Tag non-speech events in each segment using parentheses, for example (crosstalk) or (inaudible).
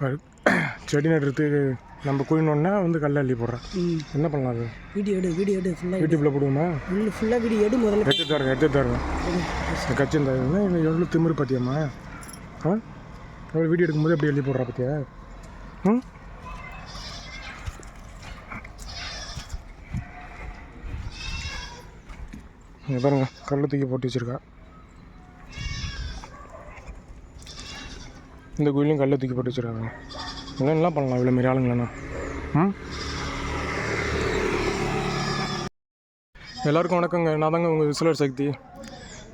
(clears throat) செடி நடுறதுக்கு நம்ம குயினோன்னா வந்து கல்ல அள்ளி போடுறேன். என்ன பண்ணலாம் அது? வீடியோ எடு வீடியோ எடு ஃபுல்லாக யூடியூப்பில் போடுவோமா? ஃபுல்லு ஃபுல்லாக வீடியோ எடு முதல்ல. எடுத்து தரேன் எடுத்து தரேன் கட்சி என்ன எவ்வளோ திமிரு பார்த்தியாம்மா ஆ? எவ்வளோ வீடியோ எடுக்கும்போது எப்படி எழுதி போடுறா பார்த்தியா ம்? இங்க பாருங்க கல்லை தூக்கி போட்டு வச்சிருக்கா. இந்த கோயிலையும் கல்லை தூக்கி போட்டு வச்சிருக்காங்க. என்னென்னலாம் பண்ணலாம்? இவ்வளோ மாரி ஆளுங்களா? ம் எல்லாருக்கும் வணக்கங்க. நான் தாங்க உங்கள் விசிலர் சக்தி.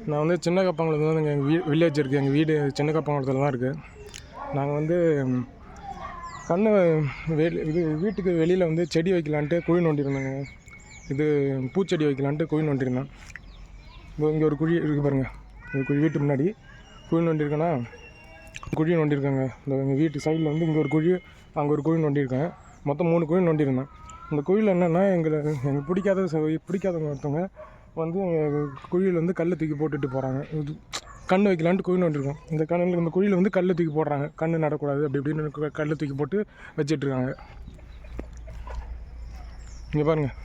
நான் வந்து சின்ன கப்பாங்குளத்தில் தான் எங்கள் வீ வில்லேஜ் இருக்குது எங்கள் வீடு சின்ன கப்பாங்குளத்தில் தான் இருக்குது நாங்கள் வந்து கண்ணு வெளி இது வீட்டுக்கு வெளியில் வந்து செடி வைக்கலான்ட்டு குழி நோண்டியிருந்தேங்க. இது பூச்செடி வைக்கலான்ட்டு குழி நோண்டியிருந்தேன். இதோ இங்கே ஒரு குழி இருக்குது பாருங்கள் இந்த குழி வீட்டு முன்னாடி குழி நோண்டியிருக்கேன்னா குழியை நோண்டியிருக்காங்க. இந்த எங்கள் வீட்டு சைடில் வந்து இங்கே ஒரு குழி அங்கே ஒரு குழி நோண்டியிருக்கேன் மொத்தம் மூணு குழி நோண்டியிருந்தேன். இந்த குழியில் என்னென்னா எங்களை எங்களுக்கு பிடிக்காத பிடிக்காதவங்க ஒருத்தவங்க வந்து குழியில் வந்து கல்லை தூக்கி போட்டுட்டு போகிறாங்க இது கண் வைக்கலான்ட்டு குழி நோண்டிருக்கோம் இந்த கண்ணில் இந்த குழியில் வந்து கல்லை தூக்கி போடுறாங்க. கண் நடக்கூடாது அப்படி இப்படின்னு கல்லை தூக்கி போட்டு வச்சிட்ருக்காங்க. இங்கே பாருங்கள்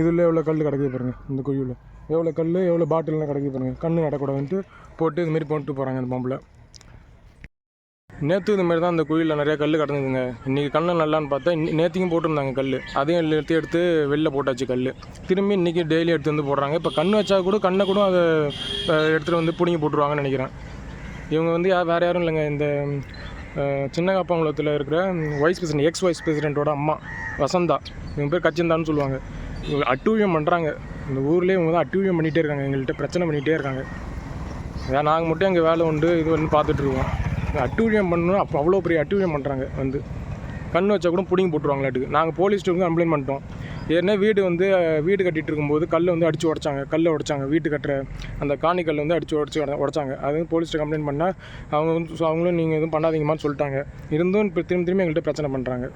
இதில் எவ்வளோ கல் கிடக்குது பாருங்கள் இந்த குழியில். எவ்வளோ கல் எவ்வளோ பாட்டில்லாம் கிடக்குது பாருங்கள் கண் நடக்கூடாதுன்ட்டு போட்டு இதுமாரி போட்டு போகிறாங்க அந்த பம்பில். நேற்று இந்த மாதிரி தான் அந்த குழியில் நிறைய கல் கிடந்ததுங்க. இன்றைக்கி கண்ணை நல்லான்னு பார்த்தா நேற்றுக்கும் போட்டிருந்தாங்க கல் அதையும் எடுத்து எடுத்து வெளில போட்டாச்சு கல் திரும்பி இன்றைக்கி டெய்லி எடுத்து வந்து போடுறாங்க. இப்போ கண் வச்சா கூட கண்ணை கூட அதை எடுத்துகிட்டு வந்து பிடுங்கி போட்டுருவாங்கன்னு நினைக்கிறேன். இவங்க வந்து யார் வேறு யாரும் இல்லைங்க. இந்த சின்ன காப்பாங்குளத்தில் இருக்கிற வைஸ் பிரசிடென்ட் எக்ஸ் வைஸ் பிரசிடென்ட்டோட அம்மா வசந்தா. இவங்க பேர் கச்சிந்தான்னு சொல்லுவாங்க. இவங்க அட்டூழியம் பண்ணுறாங்க இந்த ஊர்லேயே இவங்க தான் அட்டூழியம் பண்ணிகிட்டே இருக்காங்க. எங்கள்கிட்ட பிரச்சனை பண்ணிகிட்டே இருக்காங்க. ஏன் நாங்கள் மட்டும் எங்கள் வேலை உண்டு இது வந்து பார்த்துட்ருக்கோம் அட்டூழியம் பண்ணணும். அப்போ அவ்வளோ பெரிய அட்டூழியம் பண்ணுறாங்க வந்து. கண் வச்சா கூட பிடிங்கி போட்டுருவாங்களாட்டுக்கு. நாங்கள் போலீஸ் ஸ்டேஷனுக்கு கம்ப்ளைண்ட் பண்ணிட்டோம். ஏன்னா வீடு வந்து வீடு கட்டிட்டு இருக்கும்போது கல் வந்து அடித்து உடச்சாங்க. கல்லை உடைச்சாங்க. வீட்டு கட்டுற அந்த காணி கல் வந்து அடித்து உடச்சி உடச்சாங்க. அது வந்து போலீஸ்ட்டு கம்ப்ளைண்ட் பண்ணால் அவங்க வந்து அவங்களும் நீங்கள் எதுவும் பண்ணாதீங்கம்மான்னு சொல்லிட்டாங்க. இருந்தும் இப்போ திரும்பி திரும்பி எங்கள்கிட்ட பிரச்சனை பண்ணுறாங்க